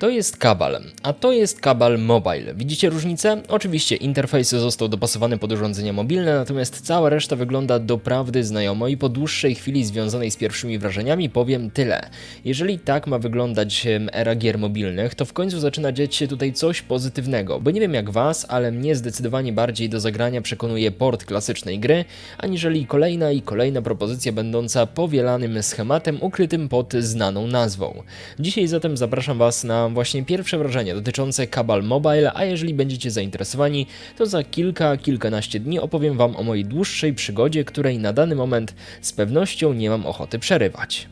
To jest kabal, a to jest kabal mobile. Widzicie różnicę? Oczywiście interfejs został dopasowany pod urządzenia mobilne, natomiast cała reszta wygląda doprawdy znajomo i po dłuższej chwili związanej z pierwszymi wrażeniami powiem tyle. Jeżeli tak ma wyglądać era gier mobilnych, to w końcu zaczyna dziać się tutaj coś pozytywnego, bo nie wiem jak was, ale mnie zdecydowanie bardziej do zagrania przekonuje port klasycznej gry, aniżeli kolejna i kolejna propozycja będąca powielanym schematem ukrytym pod znaną nazwą. Dzisiaj zatem zapraszam was na właśnie pierwsze wrażenia dotyczące Kabal Mobile, a jeżeli będziecie zainteresowani, to za kilka, kilkanaście dni opowiem wam o mojej dłuższej przygodzie, której na dany moment z pewnością nie mam ochoty przerywać.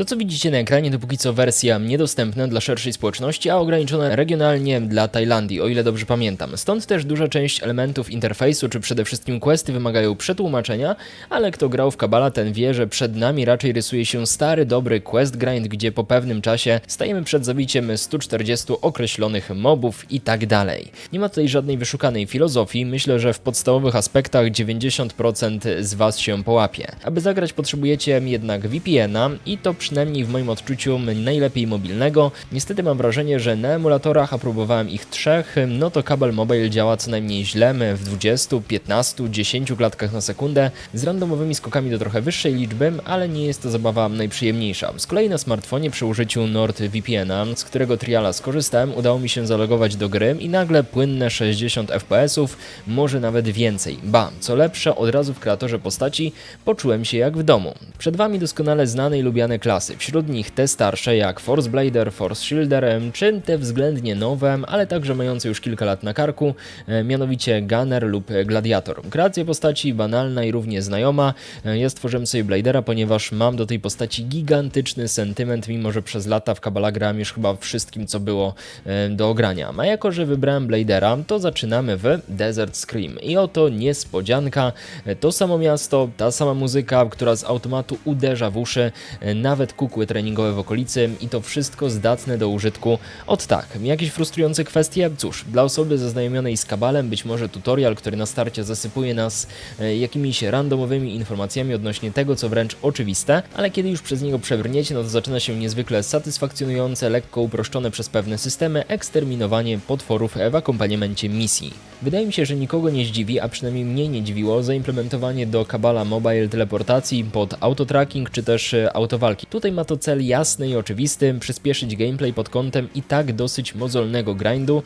To co widzicie na ekranie to póki co wersja niedostępna dla szerszej społeczności, a ograniczona regionalnie dla Tajlandii, o ile dobrze pamiętam. Stąd też duża część elementów interfejsu, czy przede wszystkim questy wymagają przetłumaczenia, ale kto grał w Kabala ten wie, że przed nami raczej rysuje się stary, dobry quest grind, gdzie po pewnym czasie stajemy przed zabiciem 140 określonych mobów i tak dalej. Nie ma tutaj żadnej wyszukanej filozofii, myślę, że w podstawowych aspektach 90% z Was się połapie. Aby zagrać potrzebujecie jednak VPN-a i to przynajmniej w moim odczuciu najlepiej mobilnego. Niestety mam wrażenie, że na emulatorach, a próbowałem ich trzech, no to kabel mobile działa co najmniej źle w 20, 15, 10 klatkach na sekundę, z randomowymi skokami do trochę wyższej liczby, ale nie jest to zabawa najprzyjemniejsza. Z kolei na smartfonie przy użyciu NordVPN-a, z którego triala skorzystałem, udało mi się zalogować do gry i nagle płynne 60 FPS-ów, może nawet więcej. Ba, co lepsze, od razu w kreatorze postaci poczułem się jak w domu. Przed Wami doskonale znane i lubiane klasy, wśród nich te starsze jak Force Blader, Force Shielder, czy te względnie nowe, ale także mające już kilka lat na karku, e, mianowicie Gunner lub Gladiator. Kreacja postaci banalna i równie znajoma. E, Ja stworzyłem sobie Bladera, ponieważ mam do tej postaci gigantyczny sentyment, mimo że przez lata w Kabala grałem już chyba wszystkim, co było e, do ogrania. A jako, że wybrałem Bladera, to zaczynamy w Desert Scream. I oto niespodzianka, to samo miasto, ta sama muzyka, która z automatu uderza w uszy, e, nawet kukły treningowe w okolicy i to wszystko zdatne do użytku. Od tak, jakieś frustrujące kwestie? Cóż, dla osoby zaznajomionej z Kabalem być może tutorial, który na starcie zasypuje nas e, jakimiś randomowymi informacjami odnośnie tego, co wręcz oczywiste, ale kiedy już przez niego przebrniecie, no to zaczyna się niezwykle satysfakcjonujące, lekko uproszczone przez pewne systemy eksterminowanie potworów w akompaniamencie misji. Wydaje mi się, że nikogo nie zdziwi, a przynajmniej mnie nie dziwiło zaimplementowanie do Kabala Mobile teleportacji pod autotracking czy też e, autowalki. Tutaj ma to cel jasny i oczywisty, przyspieszyć gameplay pod kątem i tak dosyć mozolnego grindu,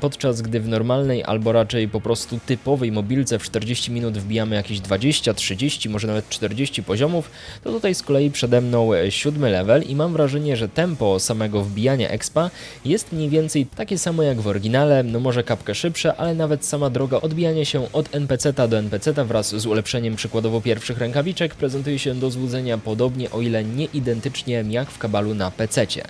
podczas gdy w normalnej albo raczej po prostu typowej mobilce w 40 minut wbijamy jakieś 20, 30, może nawet 40 poziomów, to tutaj z kolei przede mną e, siódmy level i mam wrażenie, że tempo samego wbijania expa jest mniej więcej takie samo jak w oryginale, no może kapkę szybsze, ale nawet sama droga odbijania się od NPC-ta do NPC-ta wraz z ulepszeniem przykładowo pierwszych rękawiczek prezentuje się do złudzenia podobnie, o ile nie identycznie jak w Kabalu na PC-cie.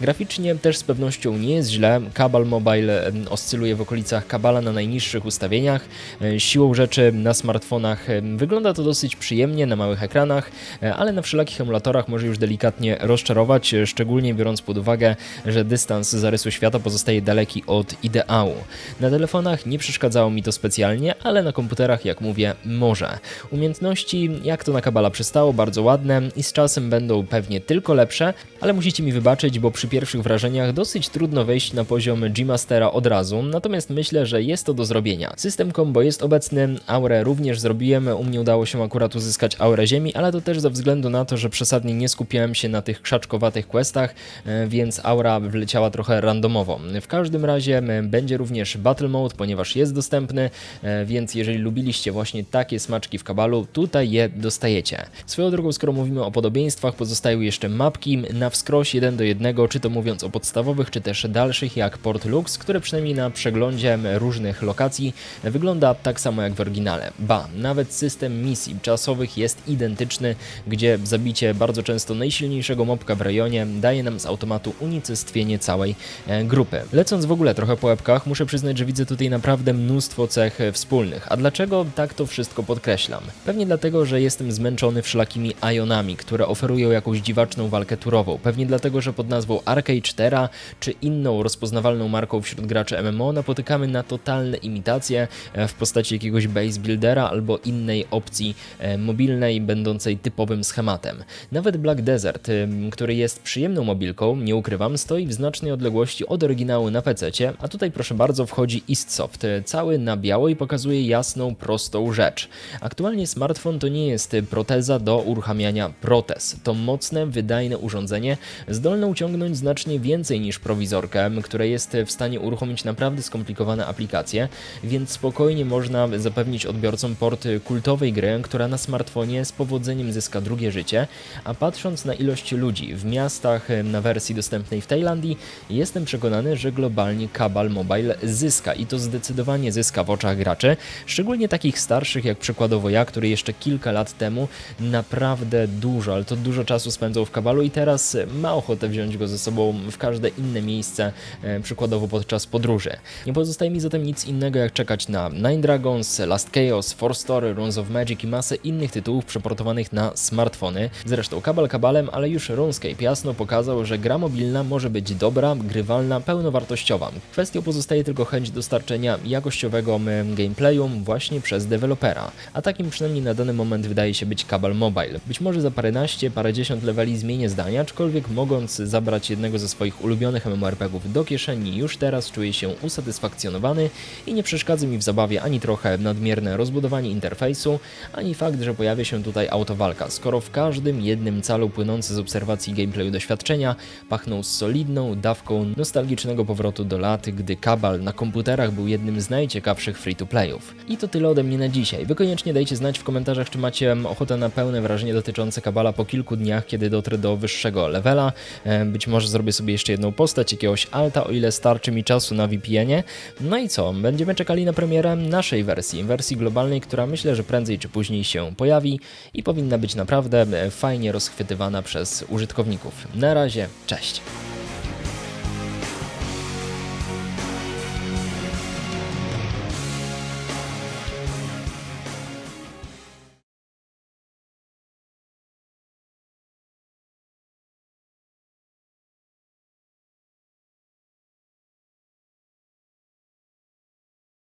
Graficznie też z pewnością nie jest źle, Kabal Mobile oscyluje w okolicach Kabala na najniższych ustawieniach, E, siłą rzeczy na smartfonach wygląda to dosyć przyjemnie na małych ekranach, e, ale na wszelakich emulatorach może już delikatnie rozczarować, e, szczególnie biorąc pod uwagę, że dystans zarysu świata pozostaje daleki od ideału. Na telefonach nie przeszkadzało mi to specjalnie, ale na komputerach, jak mówię, może. Umiejętności, jak to na Kabala przystało, bardzo ładne i z czasem będą pewnie tylko lepsze, ale musicie mi wybaczyć, bo przy pierwszych wrażeniach dosyć trudno wejść na poziom G-Mastera od razu, natomiast myślę, że jest to do zrobienia. System combo jest obecny, aurę również zrobiłem, u mnie udało się akurat uzyskać aurę ziemi, ale to też ze względu na to, że przesadnie nie skupiałem się na tych krzaczkowatych questach, e, więc aura wleciała trochę randomowo. W każdym razie e, będzie również Battle Mode, ponieważ jest dostępny, e, więc jeżeli lubiliście właśnie takie smaczki w Kabalu, tutaj je dostajecie. Swoją drogą, skoro mówimy o podobieństwach, pozostają jeszcze mapki na wskroś 1 do 1, czy to mówiąc o podstawowych, czy też dalszych jak Port Lux, które przynajmniej na przeglądzie różnych lokacji wygląda tak samo jak w oryginale. Ba, nawet system misji czasowych jest identyczny, gdzie zabicie bardzo często najsilniejszego mobka w rejonie daje nam z automatu unicestwienie całej e, grupy. Lecąc w ogóle trochę po łebkach, muszę przyznać, że widzę tutaj naprawdę mnóstwo cech e, wspólnych. A dlaczego tak to wszystko podkreślam? Pewnie dlatego, że jestem zmęczony wszelakimi ionami, które oferują jako jakąś dziwaczną walkę turową. Pewnie dlatego, że pod nazwą Arcade 4 czy inną rozpoznawalną marką wśród graczy MMO napotykamy na totalne imitacje e, w postaci jakiegoś base buildera albo innej opcji e, mobilnej, będącej typowym schematem. Nawet Black Desert, ym, który jest przyjemną mobilką, nie ukrywam, stoi w znacznej odległości od oryginału na PC, a tutaj proszę bardzo wchodzi Eastsoft, e, cały na biało i pokazuje jasną, prostą rzecz. Aktualnie smartfon to nie jest proteza do uruchamiania protez. To mocne, wydajne urządzenie, zdolne uciągnąć znacznie więcej niż prowizorkę, które jest w stanie uruchomić naprawdę skomplikowane aplikacje, więc spokojnie można zapewnić odbiorcom port kultowej gry, która na smartfonie z powodzeniem zyska drugie życie, a patrząc na ilość ludzi w miastach na wersji dostępnej w Tajlandii, jestem przekonany, że globalnie Kabal Mobile zyska i to zdecydowanie zyska w oczach graczy, szczególnie takich starszych jak przykładowo ja, który jeszcze kilka lat temu naprawdę dużo, ale to dużo czasu spędzał w Kabalu i teraz ma ochotę wziąć go ze sobą w każde inne miejsce, e, przykładowo podczas podróży. Nie pozostaje mi zatem nic innego jak czekać na Nine Dragons, Last Chaos, Four Story, Runes of Magic i masę innych tytułów przeportowanych na smartfony. Zresztą Kabal kabalem, ale już RuneScape jasno pokazał, że gra mobilna może być dobra, grywalna, pełnowartościowa. Kwestią pozostaje tylko chęć dostarczenia jakościowego mm, gameplayu właśnie przez dewelopera. A takim przynajmniej na dany moment wydaje się być Kabal Mobile. Być może za paręnaście, parędziesiąt leveli zmienię zdania, aczkolwiek mogąc zabrać jednego ze swoich ulubionych MMORPGów do kieszeni, już teraz czuję się usatysfakcjonowany i nie przeszkadza mi w zabawie ani trochę nadmierne rozbudowanie interfejsu, ani fakt, że pojawia się tutaj autowalka, skoro w każdym jednym calu płynący z obserwacji gameplayu doświadczenia pachną solidną dawką nostalgicznego powrotu do lat, gdy Kabal na komputerach był jednym z najciekawszych free-to-playów. I to tyle ode mnie na dzisiaj. Wy koniecznie dajcie znać w komentarzach, czy macie ochotę na pełne wrażenie dotyczące Kabala po kilku dniach, kiedy dotrę do wyższego levela. E, Być może zrobię sobie jeszcze jedną postać, jakiegoś alta, o ile starczy mi czasu na VPN-ie. No i co? Będziemy czekali na premierę naszej wersji, wersji globalnej, która myślę, że prędzej czy później się pojawi i powinna być naprawdę e, fajnie rozchwytywana przez użytkowników. Na razie, cześć!